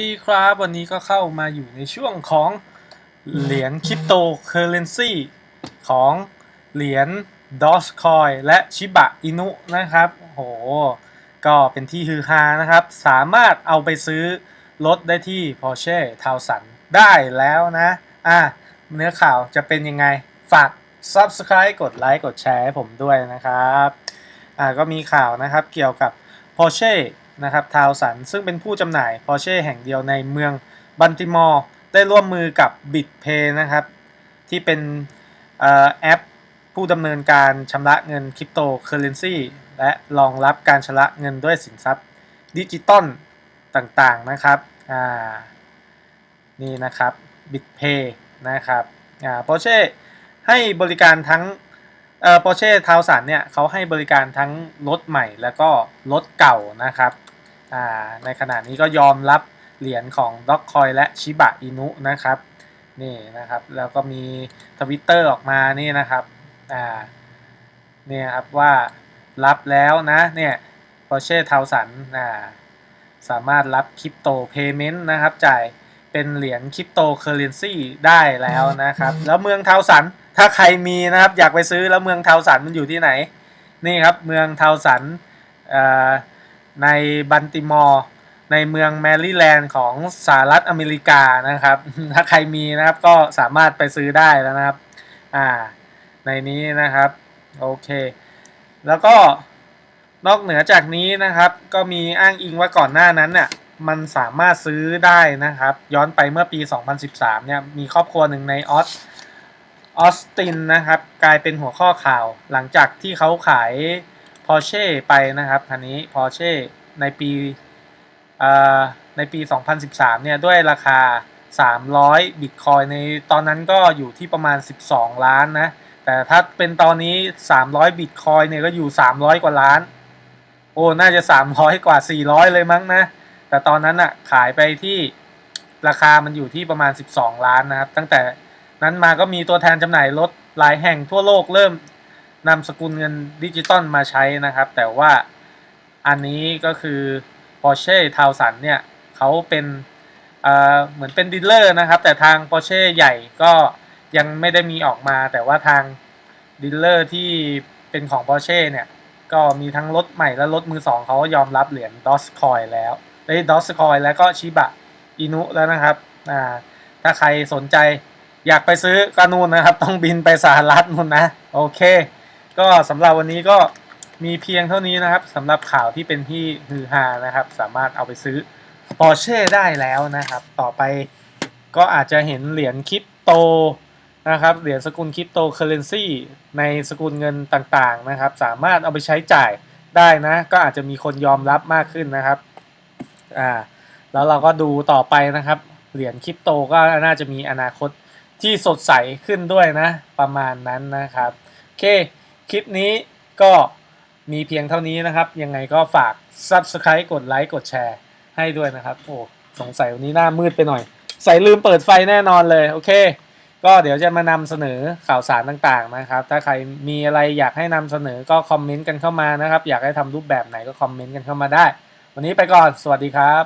ดีครับ วันนี้ก็เข้ามาอยู่ในช่วงของเหรียญคริปโตเคอเรนซีของเหรียญดอ g คอยและชิบะอินุนะครับโหก็เป็นที่ฮือฮานะครับ สามารถเอาไปซื้อรถได้ที่ Porsche t o w s o n ได้แล้วนะอะเนื้อข่าวจะเป็นยังไง ฝาก Subscribe กดไลค์กดแชร์ให้ผมด้วยนะครับอ่าก็มีข่าวนะครับเกี่ยวกับ Porsche นะครับทาวสันซึ่งเป็นผู้จำหน่าย Porsche แห่งเดียวในเมืองบันติมอร์ได้ร่วมมือกับ BitPay นะครับ ที่เป็นออแอปผู้ดำเนินการชำระเงินคริปโตเคอเรนซีและรองรับการชำระเงินด้วยสินทรัพย์ดิจิตอลต่างๆนะครับอ่านี่นะครับ BitPay นะครับอ่า Porsche ให้บริการทั้งเอ่อ Porsche ทาวสันเนี่ยเขาให้บริการทั้งรถใหม่แล้วก็รถเก่านะครับ ในขณะนี้ก็ยอมรับเหรียญของ d o g c o i n และชิบะอินุนะครับนี่นะครับ แล้วก็มีทวิตเตอร์ออกมานี่นะครับอ่าเนี่ยครับว่ารับแล้วนะเนี่ย Porsche ทาวสันอ่าสามารถรับคริปโตเพย์เมนต์นะครับ จ่ายเป็นเหรียญคริปโตเคอเรนซีได้แล้วนะครับ แล้วเมืองทาวสันถ้าใครมีนะครับอยากไปซื้อแล้วเมืองทาวสันมันอยู่ที่ไหน นี่ครับเมืองทาวสันเอ่อ ในบันติมอร์ในเมืองแมริแลนด์ของสหรัฐอเมริกานะครับ ถ้าใครมีนะครับก็สามารถไปซื้อได้แล้วนะครับ อ่า ในนี้นะครับ โอเค แล้วก็นอกเหนือจากนี้นะครับ ก็มีอ้างอิงว่าก่อนหน้านั้นเนี่ยมันสามารถซื้อได้นะครับ ย้อนไปเมื่อปี 2013 เนี่ยมีครอบครัวหนึ่งในออสออสตินนะครับ กลายเป็นหัวข้อข่าวหลังจากที่เขาขาย Porsche ไปนะครับคันนี้ Porsche ในปีเอ่อในปี 2013 เนี่ยด้วยราคา 300บิตคอยในตอนนั้นก็อยู่ที่ประมาณ 12 ล้านนะ แต่ถ้าเป็นตอนนี้ 300บิตคอยเนี่ยก็อยู่ 300 กว่าล้าน โอ้ น่าจะ 300 กว่า 400 เลยมั้งนะ แต่ตอนนั้นอะขายไปที่ราคามันอยู่ที่ประมาณ 12 ล้านนะครับ ตั้งแต่นั้นมาก็มีตัวแทนจำหน่ายรถหลายแห่งทั่วโลกเริ่ม นำสกุลเงินดิจิตอลมาใช้นะครับ แต่ว่าอันนี้ก็คือ Porsche t o w s o n เนี่ยเขาเป็นเเหมือนเป็นดีลเลอร์นะครับ แต่ทาง Porsche ใหญ่ก็ยังไม่ได้มีออกมา แต่ว่าทางดีลเลอร์ที่เป็นของ Porsche เนี่ยก็มีทั้งรถใหม่และรถมือสองเขายอมรับเหรียญ d o s c o i n แล้วได้ d o s c o i n แล้วก็ชิบะอินุแล้วนะครับอ่าถ้าใครสนใจอยากไปซื้อกานูนนะครับ ต้องบินไปสหรัฐนู่นนะ โอเค ก็สำหรับวันนี้ก็มีเพียงเท่านี้นะครับสำหรับข่าวที่เป็นที่ฮือฮานะครับ สามารถเอาไปซื้อ Porsche ได้แล้วนะครับ ต่อไปก็อาจจะเห็นเหรียญคริปโตนะครับเหรียญสกุลคริปโตเคอเรนซีในสกุลเงินต่างๆนะครับ สามารถเอาไปใช้จ่ายได้นะ ก็อาจจะมีคนยอมรับมากขึ้นนะครับอ่าแล้วเราก็ดูต่อไปนะครับ เหรียญคริปโตก็น่าจะมีอนาคตที่สดใสขึ้นด้วยนะ ประมาณนั้นนะครับ โอเค ลิปนี้ก็มีเพียงเท่านี้นะครับ ยังไงก็ฝาก Subscribe กดไลค์กดแชร์ให้ด้วยนะครับ โอ้สงสัยวันนี้หน้ามืดไปหน่อย ใส่ลืมเปิดไฟแน่นอนเลย โอเค ก็เดี๋ยวจะมานำเสนอข่าวสารต่างๆนะครับ ถ้าใครมีอะไรอยากให้นำเสนอก็คอมเมนต์กันเข้ามานะครับ อยากให้ทำรูปแบบไหนก็คอมเมนต์กันเข้ามาได้ วันนี้ไปก่อน สวัสดีครับ